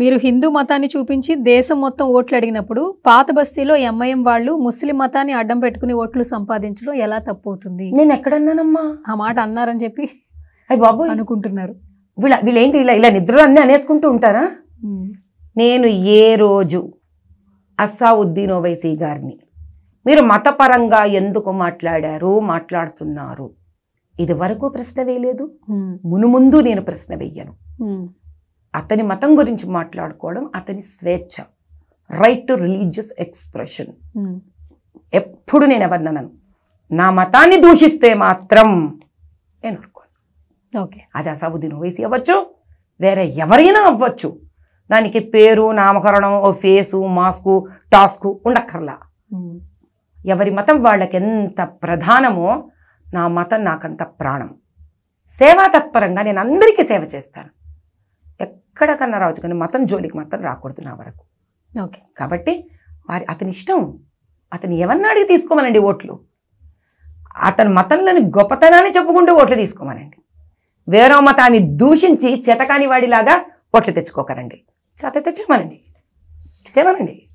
మీరు హిందూ మతాన్ని చూపించి దేశం మొత్తం ఓట్లు అడిగినప్పుడు పాత బస్తీలో ఎంఐఎం వాళ్ళు ముస్లిం మతాన్ని అడ్డం పెట్టుకుని ఓట్లు సంపాదించడం ఎలా తప్పు అవుతుంది నేను ఎక్కడన్నానమ్మా? ఆ మాట అన్నారని చెప్పి అయ్యి బాబు అనుకుంటున్నారు. వీళ్ళ వీళ్ళేంటి ఇలా ఇలా నిద్రలో అన్నీ అనేసుకుంటూ ఉంటారా? నేను ఏ రోజు అస్సావుద్దీన్ ఓవైసీ గారిని మీరు మతపరంగా ఎందుకు మాట్లాడారు మాట్లాడుతున్నారు? ఇది వరకు ప్రశ్న వేయలేదు. మునుముందు నేను ప్రశ్న వెయ్యను ఉమ్, అతని మతం గురించి మాట్లాడుకోవడం అతని స్వేచ్ఛ. రైట్ టు రిలీజియస్ ఎక్స్ప్రెషన్ ఎప్పుడు నేను ఎవరినను నా మతాన్ని దూషిస్తే మాత్రం నేను ఊరుకోను ఓకే అది అసాబుద్దీన్ ఓవైసీ అవ్వచ్చు వేరే ఎవరైనా అవ్వచ్చు. దానికి పేరు నామకరణం ఓ ఫేసు మాస్కు టాస్కు ఉండక్కర్లా. ఉమ్, ఎవరి మతం వాళ్ళకి ఎంత ప్రధానమో నా మతం నాకంత ప్రాణం. సేవా తత్పరంగా నేను అందరికీ సేవ చేస్తాను. ఎక్కడికన్నా రావచ్చు కానీ మతం జోలికి మాత్రం రాకూడదు నా వరకు. ఓకే. కాబట్టి వారి అతని ఇష్టం అతను ఎవరిని అడిగి తీసుకోమనండి ఓట్లు? అతని మతంలోని గొప్పతనాన్ని చెప్పుకుంటూ ఓట్లు తీసుకోమనండి. వేరే మతాన్ని దూషించి చేతకాని వాడిలాగా ఓట్లు తెచ్చుకోకరండి. చేత తెచ్చుకోమనండి. చేయమనండి.